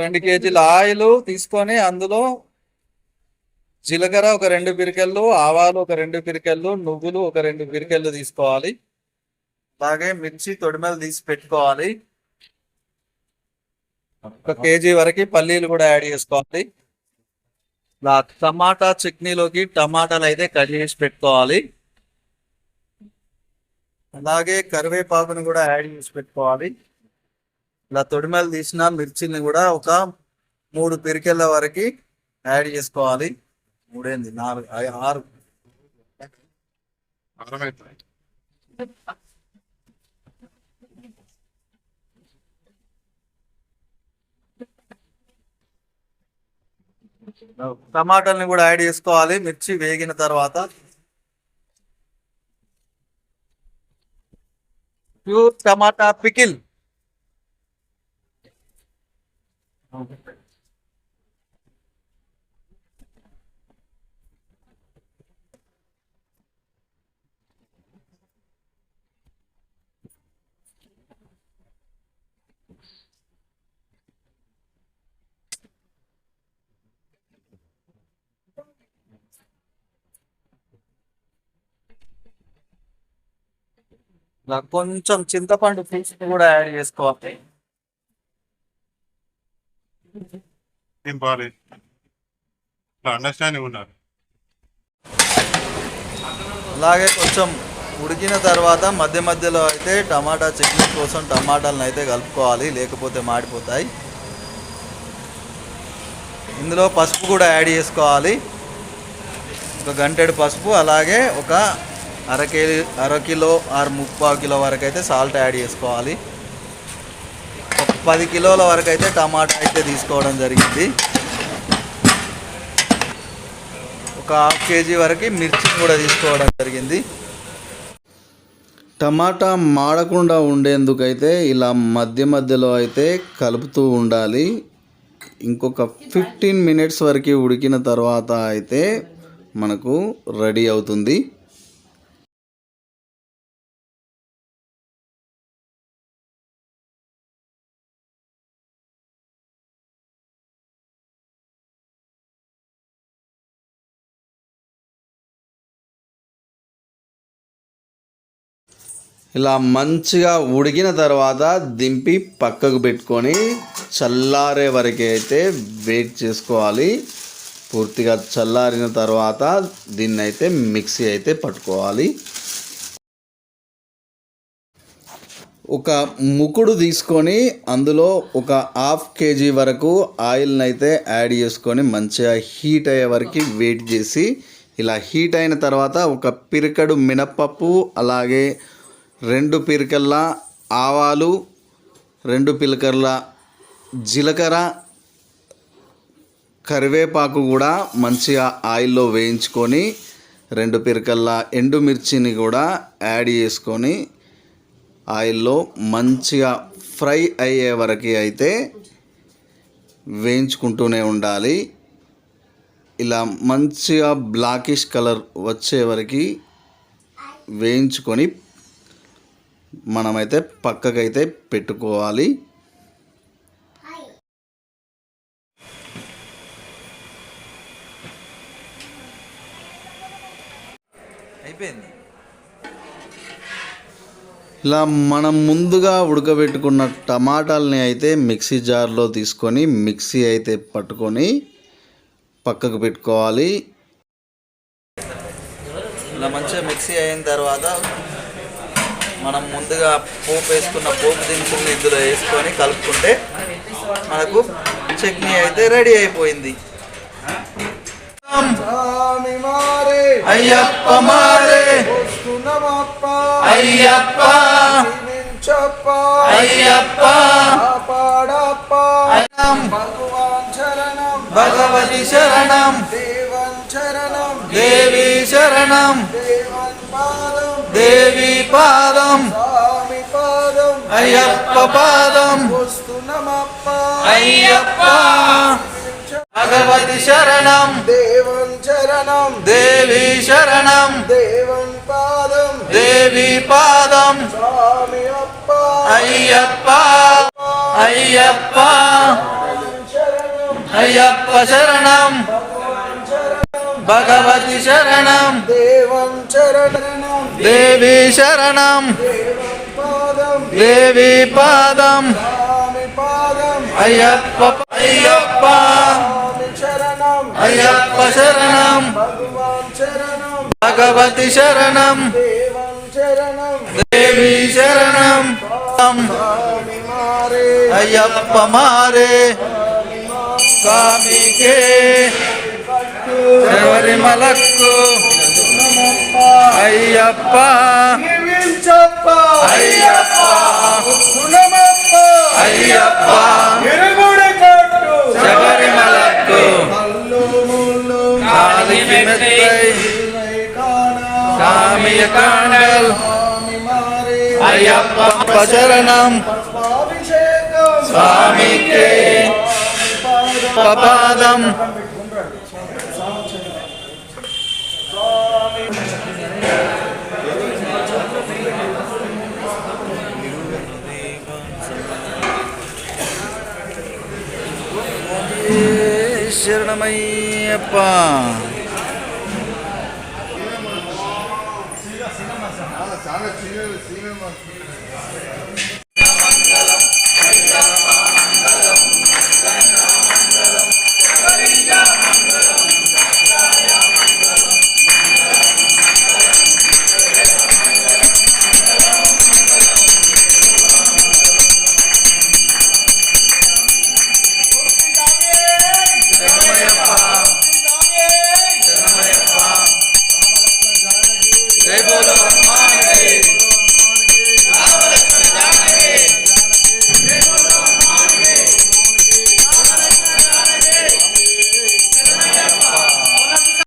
రెండు కేజీల ఆయిల్ తీసుకొని అందులో జీలకర్ర ఒక రెండు పిరికెళ్ళు ఆవాలు ఒక రెండు పిరికెళ్ళు నువ్వులు ఒక రెండు పిరికెళ్ళు తీసుకోవాలి. అలాగే మిర్చి తొడిమెలు తీసి పెట్టుకోవాలి. ఒక కేజీ వరకు పల్లీలు కూడా యాడ్ చేసుకోవాలి. ఇలా టమాటా చట్నీలోకి టమాటాలు అయితే కట్ చేసి పెట్టుకోవాలి. అలాగే కరివేపాకును కూడా యాడ్ చేసి పెట్టుకోవాలి. ఇలా తొడిమెలు తీసిన మిర్చిని కూడా ఒక మూడు పిరికెళ్ళ వరకు యాడ్ చేసుకోవాలి. మూడేంది? నాలుగు ఆరు. టమాటాలని కూడా యాడ్ చేసుకోవాలి. మిర్చి వేగిన తర్వాత ప్యూర్ టమాటా పికిల్. ఇలా కొంచెం చింతపండు పీసుని కూడా యాడ్ చేసుకోవాలి. నింపాలి ఇట్లా అండర్స్టాండింగ్ ఉండాలి అలాగే కొంచెం ఉడికిన తర్వాత మధ్య మధ్యలో అయితే టమాటా చట్నీ కోసం టమాటాలను అయితే కలుపుకోవాలి లేకపోతే మాడిపోతాయి. ఇందులో పసుపు కూడా యాడ్ చేసుకోవాలి. ఒక గంటెడు పసుపు అలాగే ఒక అర కేజీ అర కిలో ఆరు ముప్పావు కిలో వరకు అయితే సాల్ట్ యాడ్ చేసుకోవాలి. పది కిలోల వరకు అయితే టమాటా అయితే తీసుకోవడం జరిగింది. ఒక హాఫ్ కేజీ వరకు మిర్చి కూడా తీసుకోవడం జరిగింది. టమాటా మాడకుండా ఉండేందుకైతే ఇలా మధ్య మధ్యలో అయితే కలుపుతూ ఉండాలి. ఇంకొక ఫిఫ్టీన్ మినిట్స్ వరకు ఉడికిన తర్వాత అయితే మనకు రెడీ అవుతుంది. ఇలా మంచిగా ఉడికిన తర్వాత దింపి పక్కకు పెట్టుకొని చల్లారే వరకు అయితే వెయిట్ చేసుకోవాలి. పూర్తిగా చల్లారిన తర్వాత దీన్ని అయితే మిక్సీ అయితే పట్టుకోవాలి. ఒక ముకుడు తీసుకొని అందులో ఒక హాఫ్ కేజీ వరకు ఆయిల్ని అయితే యాడ్ చేసుకొని మంచిగా హీట్ అయ్యే వరకు వెయిట్ చేసి ఇలా హీట్ అయిన తర్వాత ఒక పిరికడు మినప్పప్పు అలాగే రెండు పిరికల్ల ఆవాలు రెండు పిలకర్ల జీలకర్ర కరివేపాకు కూడా మంచిగా ఆయిల్లో వేయించుకొని రెండు పిరకల్ల ఎండుమిర్చిని కూడా యాడ్ చేసుకొని ఆయిల్లో మంచిగా ఫ్రై అయ్యే వరకు అయితే వేయించుకుంటూనే ఉండాలి. ఇలా మంచిగా బ్లాకిష్ కలర్ వచ్చే వరకు వేయించుకొని మనమైతే పక్కకైతే పెట్టుకోవాలి. అయిపోయింది. ఇలా మనం ముందుగా ఉడకబెట్టుకున్న టమాటాలని అయితే మిక్సీ జార్లో తీసుకొని మిక్సీ అయితే పట్టుకొని పక్కకు పెట్టుకోవాలి. ఇలా మంచిగా మిక్సీ అయిన తర్వాత మనం ముందుగా పోపు వేసుకున్న పోపు దినుసుల్ని ఇందులో వేసుకొని కలుపుకుంటే మనకు చట్నీ అయితే రెడీ అయిపోయింది. అయ్యప్ప మారే. అయ్యప్ప. అయ్యప్ప. భగవతి శరణం. దేవన్ శరణం దేవి శరణం. దేవి పాదం. అయ్యప్ప పాదం. అయ్యప్ప. భగవతి శరణం. దేవన్ శరణం దేవి శరణం. దేవన్ పాదం. దేవి పాదం. స్వామి అప్ప. అయ్యప్ప. అయ్యప్ప. అయ్యప్ప శరణం. భగవతి శరణం. దేవం దేవి శరణం పాదం దేవి పాదం అయ్యప్ప అయ్యప్ప అయ్యప్ప శరణం భగవతి శరణం దేవం శరణం అయ్యప్ప మారే స్వామికే శబరిమలకు అయ్యప్ప. జీవించప్ప అయ్యప్ప. సునమప్ప. అయ్యప్ప. ఇరుగుడి కట్టు. శబరిమలకు. స్వామియ కాండల్ స్వామి మారే అయ్యప్ప శరణం స్వామికే. சரணமையப்பா.